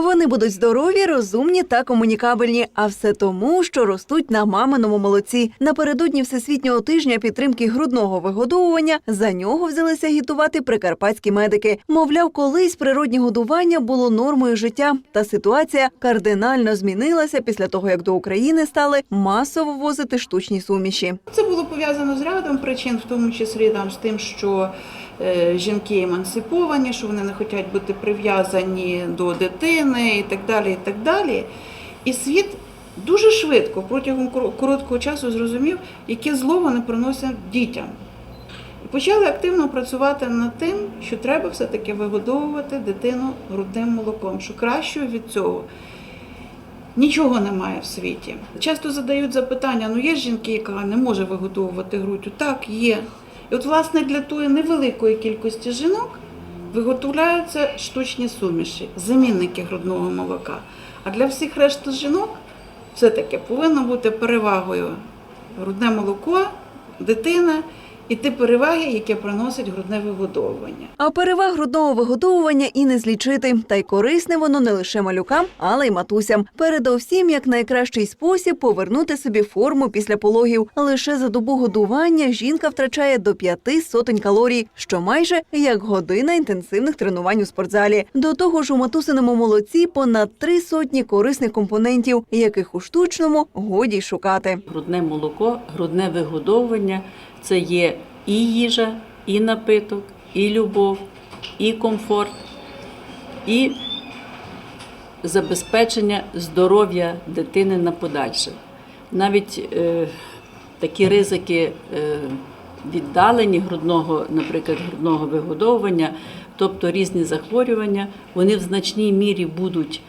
Вони будуть здорові, розумні та комунікабельні. А все тому, що ростуть на маминому молоці. Напередодні всесвітнього тижня підтримки грудного вигодовування за нього взялися агітувати прикарпатські медики. Мовляв, колись природнє годування було нормою життя, та ситуація кардинально змінилася після того, як до України стали масово возити штучні суміші. Це було пов'язано з рядом причин, в тому числі там, з тим, що жінки емансиповані, що вони не хочуть бути прив'язані до дитини і так далі. І так далі. І світ дуже швидко, протягом короткого часу зрозумів, яке зло вони приносять дітям. І почали активно працювати над тим, що треба все-таки вигодовувати дитину грудним молоком, що кращого від цього Нічого немає в світі. Часто задають запитання: ну є ж жінки, яка не може виготовувати груддю? Так, є. І от, власне, для тої невеликої кількості жінок виготовляються штучні суміші, замінники грудного молока. А для всіх решти жінок все-таки повинно бути перевагою грудне молоко, дитина і ті переваги, які приносить грудне вигодовування. А переваг грудного вигодовування і не злічити. Та й корисне воно не лише малюкам, але й матусям. Передовсім, як найкращий спосіб повернути собі форму після пологів. Лише за добу годування жінка втрачає до п'яти сотень калорій, що майже як година інтенсивних тренувань у спортзалі. До того ж, у матусиному молоці понад три сотні корисних компонентів, яких у штучному годі й шукати. Грудне молоко, грудне вигодовування це є і їжа, і напиток, і любов, і комфорт, і забезпечення здоров'я дитини на подальше. Навіть е, такі ризики е, віддалені грудного, наприклад, грудного вигодовування, тобто різні захворювання, вони в значній мірі будуть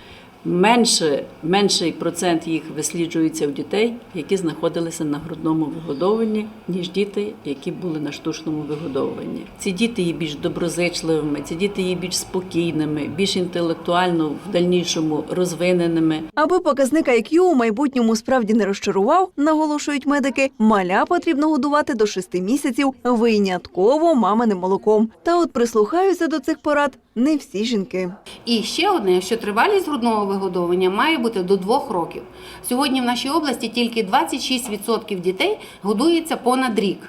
менше, менший процент їх висліджується у дітей, які знаходилися на грудному вигодовуванні, ніж діти, які були на штучному вигодовуванні. Ці діти є більш доброзичливими, ці діти є більш спокійними, більш інтелектуально в дальнішому розвиненими. Аби показник IQ у майбутньому справді не розчарував, наголошують медики, маля потрібно годувати до 6 місяців винятково маминим молоком. Та от прислухаються до цих порад не всі жінки. І ще одне, що тривалість грудного вигодовування має бути до двох років. Сьогодні в нашій області тільки 26% дітей годується понад рік.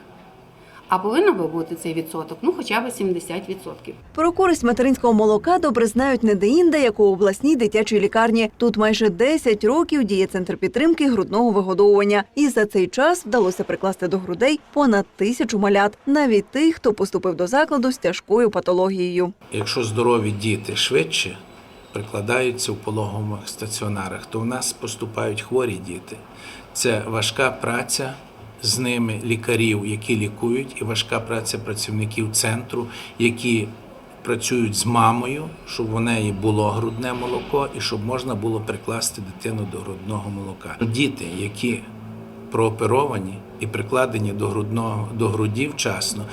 А повинен би бути цей відсоток, ну хоча б 70%. Про користь материнського молока добре знають не де-інде, як у обласній дитячій лікарні. Тут майже 10 років діє центр підтримки грудного вигодовування. І за цей час вдалося прикласти до грудей понад тисячу малят, навіть тих, хто поступив до закладу з тяжкою патологією. Якщо здорові діти швидше прикладаються в пологових стаціонарах, то в нас поступають хворі діти. Це важка праця з ними лікарів, які лікують, і важка праця працівників центру, які працюють з мамою, щоб у неї було грудне молоко і щоб можна було прикласти дитину до грудного молока. Діти, які прооперовані і прикладені до грудного до груді вчасно,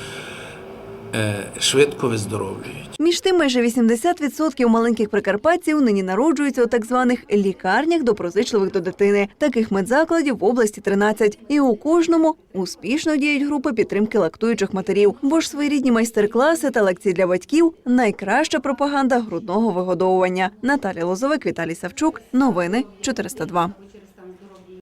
швидко виздоровлюють. Між тим, майже 80% маленьких прикарпатців нині народжуються у так званих лікарнях доброзичливих до дитини. Таких медзакладів в області 13. І у кожному успішно діють групи підтримки лактуючих матерів. Бо ж своєрідні майстер-класи та лекції для батьків найкраща пропаганда грудного вигодовування. Наталія Лозовик, Віталій Савчук. Новини 402.